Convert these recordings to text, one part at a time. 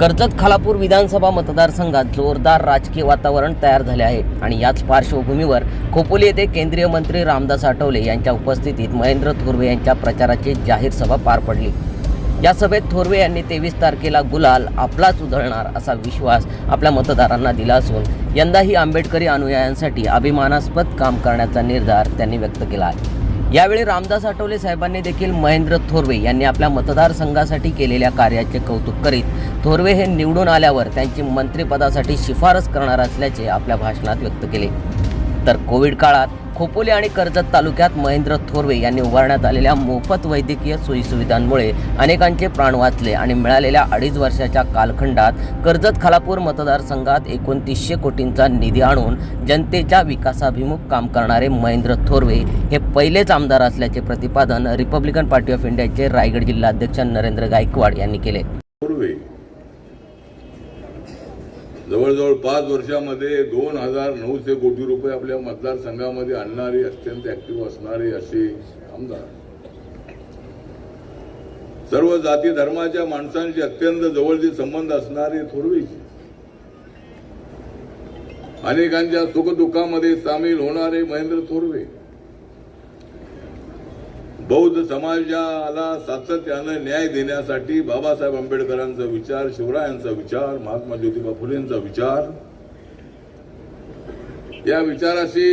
कर्जत खालापूर विधानसभा मतदारसंघात जोरदार राजकीय वातावरण तयार झाले आहे आणि याच पार्श्वभूमीवर खोपोली येथे केंद्रीय मंत्री रामदास आठवले यांच्या उपस्थितीत महेंद्र थोरवे यांच्या प्रचाराची जाहीर सभा पार पडली. या सभेत थोरवे यांनी तेवीस तारखेला गुलाल आपलाच उधळणार असा विश्वास आपल्या मतदारांना दिला असून यंदाही आंबेडकरी अनुयायांसाठी अभिमानास्पद काम करण्याचा निर्धार त्यांनी व्यक्त केला आहे. यावेळी रामदास आठवले साहेबांनी देखील महेंद्र थोरवे यांनी आपल्या मतदारसंघासाठी केलेल्या कार्याचे कौतुक करीत थोरवे हे निवडून आल्यावर त्यांची मंत्रिपदासाठी शिफारस करणार असल्याचे आपल्या भाषणात व्यक्त केले. तर कोविड काळात खोपोली आणि कर्जत तालुक्यात महेंद्र थोरवे यांनी उभारण्यात आलेल्या मोफत वैद्यकीय सोयीसुविधांमुळे अनेकांचे प्राण वाचले आणि मिळालेल्या अडीच वर्षाच्या कालखंडात कर्जत खालापूर मतदारसंघात एकोणतीसशे कोटींचा निधी आणून जनतेच्या विकासाभिमुख काम करणारे महेंद्र थोरवे हे पहिलेच आमदार असल्याचे प्रतिपादन रिपब्लिकन पार्टी ऑफ इंडियाचे रायगड जिल्हाध्यक्ष नरेंद्र गायकवाड यांनी केले. जवळजवळ पाच वर्षामध्ये दोन हजार नऊशे कोटी रुपये आपल्या मतदारसंघामध्ये आणणारे अत्यंत ऍक्टिव्ह असणारे असे आमदार. सर्व जाती धर्माच्या माणसांशी अत्यंत जवळचे संबंध असणारे थोरवेची अनेकांच्या सुखदुःखामध्ये सामील होणारे महेंद्र थोरवे. बौद्ध समाजाला सातत्यानं न्याय देण्यासाठी बाबासाहेब आंबेडकरांचा विचार शिवरायांचा विचार महात्मा ज्योतिबा फुलेंचा विचार. या विचाराशी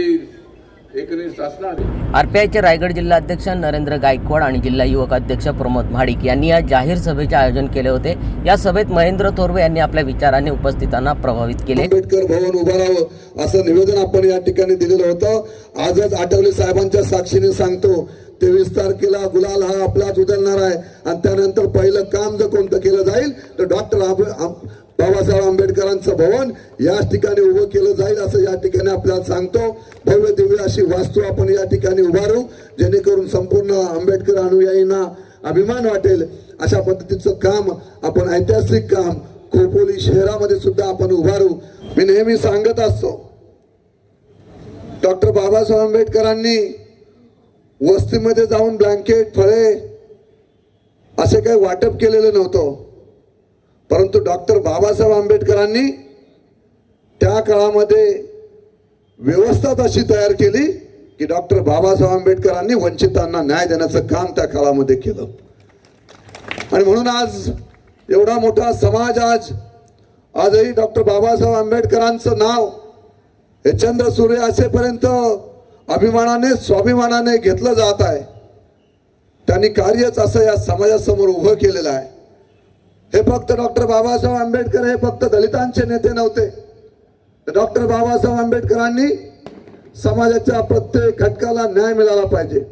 एकनिष्ठ असणारे आरपीआयचे रायगड जिल्हाध्यक्ष नरेंद्र गायकवाड आणि जिल्हा युवक अध्यक्ष प्रमोद महाडिक यांनी या जाहीर सभेचे आयोजन केले होते. या सभेत महेंद्र थोरवे यांनी आपल्या विचारांनी उपस्थितांना प्रभावित केले. आंबेडकर भवन उभं राहावं असं निवेदन आपण या ठिकाणी दिलेलं होतं. आजच आठवले साहेबांच्या साक्षीने सांगतो तेवीस तारखेला गुलाल हा आपलाच उचलणार आहे. आणि त्यानंतर पहिलं काम जर कोणतं केलं जाईल तर डॉक्टर बाबासाहेब आंबेडकरांचं भवन याच ठिकाणी उभं केलं जाईल असं या ठिकाणी आपल्याला सांगतो. भव्य दिव्य अशी वास्तू आपण या ठिकाणी उभारू. जेणेकरून संपूर्ण आंबेडकर अनुयायींना अभिमान वाटेल. अशा पद्धतीचं काम आपण ऐतिहासिक काम खोपोली शहरामध्ये सुद्धा आपण उभारू. मी नेहमी सांगत असतो. डॉक्टर बाबासाहेब आंबेडकरांनी वस्तीमध्ये जाऊन ब्लँकेट फळे असे काही वाटप केलेलं नव्हतं. परंतु डॉक्टर बाबासाहेब आंबेडकरांनी त्या काळामध्ये व्यवस्थाच अशी तयार केली की डॉक्टर बाबासाहेब आंबेडकरांनी वंचितांना न्याय देण्याचं काम त्या काळामध्ये केलं. आणि म्हणून आज एवढा मोठा समाज आज आजही डॉक्टर बाबासाहेब आंबेडकरांचं नाव हे चंद्र सूर्य असेपर्यंत अभिमानाने स्वाभिमानाने घेतलं जात आहे. त्यांनी कार्यच असं या समाजासमोर उभं केलेलं आहे. हे फक्त डॉक्टर बाबासाहेब आंबेडकर हे फक्त दलितांचे नेते नव्हते. डॉक्टर बाबासाहेब आंबेडकरांनी समाजाच्या प्रत्येक घटकाला न्याय मिळाला पाहिजे.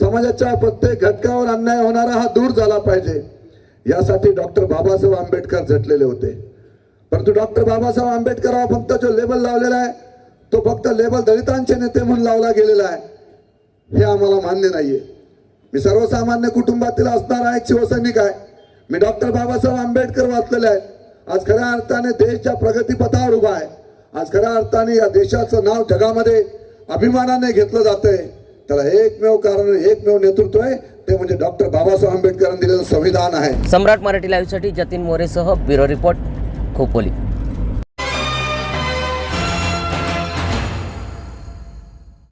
समाजाच्या प्रत्येक घटकावर अन्याय होणारा हा दूर झाला पाहिजे. यासाठी डॉक्टर बाबासाहेब आंबेडकर झटलेले होते. परंतु डॉक्टर बाबासाहेब आंबेडकर हा फक्त जो लेबल लावलेला आहे तो फक्त लेबल दलितांचे नेते म्हणून लावला गेलेला आहे. हे आम्हाला मान्य नाहीये. मी सर्वसामान्य कुटुंबातील असणारा एक शिवसैनिक आहे. मी डॉक्टर बाबासाहेब आंबेडकर वाचलेले आहे. आज खऱ्या अर्थाने देशच्या प्रगतीपथावर उभा आहे. आज खऱ्या अर्थाने या देशाचं नाव जगामध्ये अभिमानाने घेतलं जातंय. त्याला एकमेव कारण एकमेव नेतृत्व आहे. ते म्हणजे डॉक्टर बाबासाहेब आंबेडकरांनी दिलेलं संविधान आहे. सम्राट मराठी लाईव्हसाठी जतीन मोरेसह ब्युरो रिपोर्ट खोपोली.